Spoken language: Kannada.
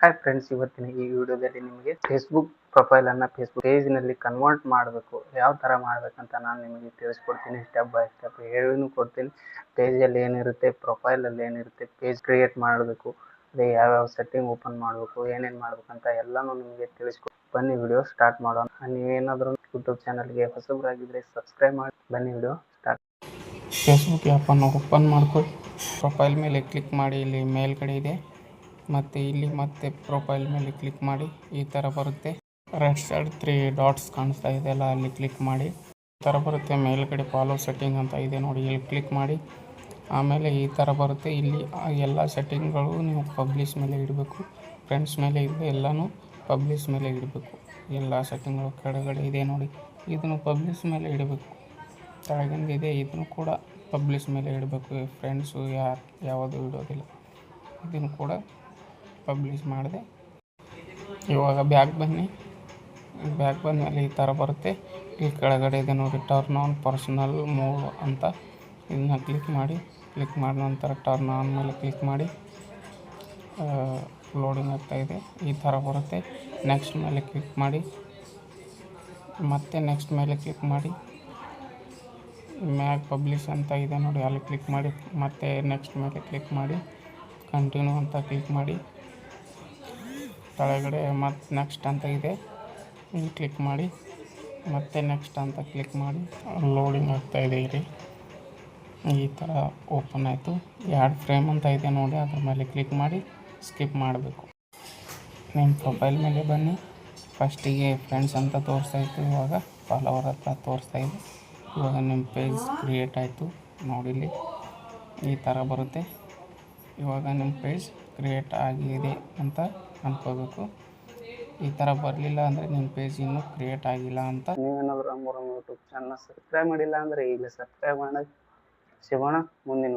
ಹಾಯ್ ಫ್ರೆಂಡ್ಸ್ ಇವತ್ತಿನ ಈ ವಿಡಿಯೋದಲ್ಲಿ ನಿಮಗೆ ಫೇಸ್ಬುಕ್ ಪ್ರೊಫೈಲನ್ನು ಫೇಸ್ಬುಕ್ ಪೇಜ್ನಲ್ಲಿ ಕನ್ವರ್ಟ್ ಮಾಡಬೇಕು. ಯಾವ ಥರ ಮಾಡಬೇಕಂತ ನಾನು ನಿಮಗೆ ತಿಳಿಸ್ಕೊಡ್ತೀನಿ ಸ್ಟೆಪ್ ಬೈ ಸ್ಟೆಪ್ ಹೇಳಿನೂ ಕೊಡ್ತೀನಿ. ಪೇಜಲ್ಲಿ ಏನಿರುತ್ತೆ ಪ್ರೊಫೈಲಲ್ಲಿ ಏನಿರುತ್ತೆ ಪೇಜ್ ಕ್ರಿಯೇಟ್ ಮಾಡಬೇಕು. ಅದೇ ಯಾವ್ಯಾವ ಸೆಟ್ಟಿಂಗ್ ಓಪನ್ ಮಾಡಬೇಕು, ಏನೇನು ಮಾಡ್ಬೇಕಂತ ಎಲ್ಲನೂ ನಿಮಗೆ ತಿಳಿಸ್ಕೊ ಬನ್ನಿ ವಿಡಿಯೋ ಸ್ಟಾರ್ಟ್ ಮಾಡೋಣ. ನೀವೇನಾದರೂ ಯೂಟ್ಯೂಬ್ ಚಾನಲ್ಗೆ ಹೊಸಬರಾಗಿದ್ದರೆ ಸಬ್ಸ್ಕ್ರೈಬ್ ಮಾಡಿ. ಬನ್ನಿ ವಿಡಿಯೋ ಸ್ಟಾರ್ಟ್ ಫೇಸ್ಬುಕ್ ಆ್ಯಪನ್ನು ಓಪನ್ ಮಾಡ್ಕೊಳ್ಳಿ. ಪ್ರೊಫೈಲ್ ಮೇಲೆ ಕ್ಲಿಕ್ ಮಾಡಿ, ಇಲ್ಲಿ ಮೇಲ್ಗಡೆ ಇದೆ. ಮತ್ತು ಇಲ್ಲಿ ಮತ್ತೆ ಪ್ರೊಫೈಲ್ ಮೇಲೆ ಕ್ಲಿಕ್ ಮಾಡಿ, ಈ ಥರ ಬರುತ್ತೆ. ರೈಟ್ ಸೈಡ್ ತ್ರೀ ಡಾಟ್ಸ್ ಕಾಣಿಸ್ತಾ ಇದೆಯಲ್ಲ ಅಲ್ಲಿ ಕ್ಲಿಕ್ ಮಾಡಿ. ಈ ಥರ ಬರುತ್ತೆ, ಮೇಲ್ಗಡೆ ಫಾಲೋ ಸೆಟ್ಟಿಂಗ್ ಅಂತ ಇದೆ ನೋಡಿ, ಇಲ್ಲಿ ಕ್ಲಿಕ್ ಮಾಡಿ. ಆಮೇಲೆ ಈ ಥರ ಬರುತ್ತೆ, ಇಲ್ಲಿ ಎಲ್ಲ ಸೆಟ್ಟಿಂಗ್ಗಳು ನೀವು ಪಬ್ಲಿಷ್ ಮೇಲೆ ಇಡಬೇಕು. ಫ್ರೆಂಡ್ಸ್ ಮೇಲೆ ಇದೆ ಎಲ್ಲನೂ ಪಬ್ಲಿಷ್ ಮೇಲೆ ಇಡಬೇಕು. ಎಲ್ಲ ಸೆಟ್ಟಿಂಗ್ಗಳು ಕೆಳಗಡೆ ಇದೆ ನೋಡಿ, ಇದನ್ನು ಪಬ್ಲಿಷ್ ಮೇಲೆ ಇಡಬೇಕು. ಕೆಳಗಿಂದ ಇದೆ, ಇದನ್ನು ಕೂಡ ಪಬ್ಲಿಷ್ ಮೇಲೆ ಇಡಬೇಕು. ಫ್ರೆಂಡ್ಸು ಯಾರು, ಯಾವುದು ಇಡೋದಿಲ್ಲ. ಇದನ್ನು ಕೂಡ ಪಬ್ಲಿಷ್ ಮಾಡಿದೆ. ಇವಾಗ ಬ್ಯಾಗ್ ಬನ್ನಿ. ಬ್ಯಾಗ್ ಬಂದಮೇಲೆ ಈ ಥರ ಬರುತ್ತೆ. ಇಲ್ಲಿ ಕೆಳಗಡೆ ಇದೆ ನೋಡಿ ಟರ್ನ್ ಆನ್ ಪರ್ಸನಲ್ ಮೂವ್ ಅಂತ. ಇದನ್ನ ಕ್ಲಿಕ್ ಮಾಡಿ ಕ್ಲಿಕ್ ಮಾಡಿದ ನಂತರ ಟರ್ನ್ ಆನ್ ಮೇಲೆ ಕ್ಲಿಕ್ ಮಾಡಿ ಲೋಡಿಂಗ್ ಆಗ್ತಾ ಇದೆ. ಈ ಥರ ಬರುತ್ತೆ. ನೆಕ್ಸ್ಟ್ ಮೇಲೆ ಕ್ಲಿಕ್ ಮಾಡಿ. ಮತ್ತೆ ನೆಕ್ಸ್ಟ್ ಮೇಲೆ ಕ್ಲಿಕ್ ಮಾಡಿ. ಮ್ಯಾಗ್ ಪಬ್ಲಿಷ್ ಅಂತ ಇದೆ ನೋಡಿ, ಅಲ್ಲಿ ಕ್ಲಿಕ್ ಮಾಡಿ. ಮತ್ತೆ ನೆಕ್ಸ್ಟ್ ಮೇಲೆ ಕ್ಲಿಕ್ ಮಾಡಿ. ಕಂಟಿನ್ಯೂ ಅಂತ ಕ್ಲಿಕ್ ಮಾಡಿ. ಕೆಳಗಡೆ ಮತ್ತು ನೆಕ್ಸ್ಟ್ ಅಂತ ಇದೆ. ಇಲ್ಲಿ ಕ್ಲಿಕ್ ಮಾಡಿ. ಮತ್ತೆ ನೆಕ್ಸ್ಟ್ ಅಂತ ಕ್ಲಿಕ್ ಮಾಡಿ. ಲೋಡಿಂಗ್ ಆಗ್ತಾ ಇದೆ ಇಲ್ಲಿ. ಈ ಥರ ಓಪನ್ ಆಯಿತು. ಎರಡು ಫ್ರೇಮ್ ಅಂತ ಇದೆ ನೋಡಿ, ಅದ್ರ ಮೇಲೆ ಕ್ಲಿಕ್ ಮಾಡಿ ಸ್ಕಿಪ್ ಮಾಡಬೇಕು. ನಿಮ್ಮ ಪ್ರೊಫೈಲ್ ಮೇಲೆ ಬನ್ನಿ. ಫಸ್ಟಿಗೆ ಫ್ರೆಂಡ್ಸ್ ಅಂತ ತೋರಿಸ್ತಾ ಇತ್ತು, ಇವಾಗ ಫಾಲೋವರ್ ಹತ್ರ ತೋರಿಸ್ತಾ ಇದೆ. ಇವಾಗ ನಿಮ್ಮ ಪೇಜ್ ಕ್ರಿಯೇಟ್ ಆಯಿತು. ನೋಡಿಲಿ ಈ ಥರ ಬರುತ್ತೆ. ಇವಾಗ ನಿಮ್ಮ ಪೇಜ್ ಕ್ರಿಯೇಟ್ ಆಗಿದೆ ಅಂತ ಅನ್ಕೋಬೇಕು. ಈ ಥರ ಬರಲಿಲ್ಲ ಅಂದರೆ ನಿಮ್ಮ ಪೇಜ್ ಇನ್ನೂ ಕ್ರಿಯೇಟ್ ಆಗಿಲ್ಲ ಅಂತ. ನೀವೇನಾದರೂ ನಮ್ಮೂರ ಯೂಟ್ಯೂಬ್ ಚಾನಲ್ ಸಬ್ಸ್ಕ್ರೈಬ್ ಮಾಡಿಲ್ಲ ಅಂದರೆ ಈಗಲೇ ಸಬ್ಸ್ಕ್ರೈಬ್ ಮಾಡಿ ಸಿಗೋಣ ಮುಂದಿನ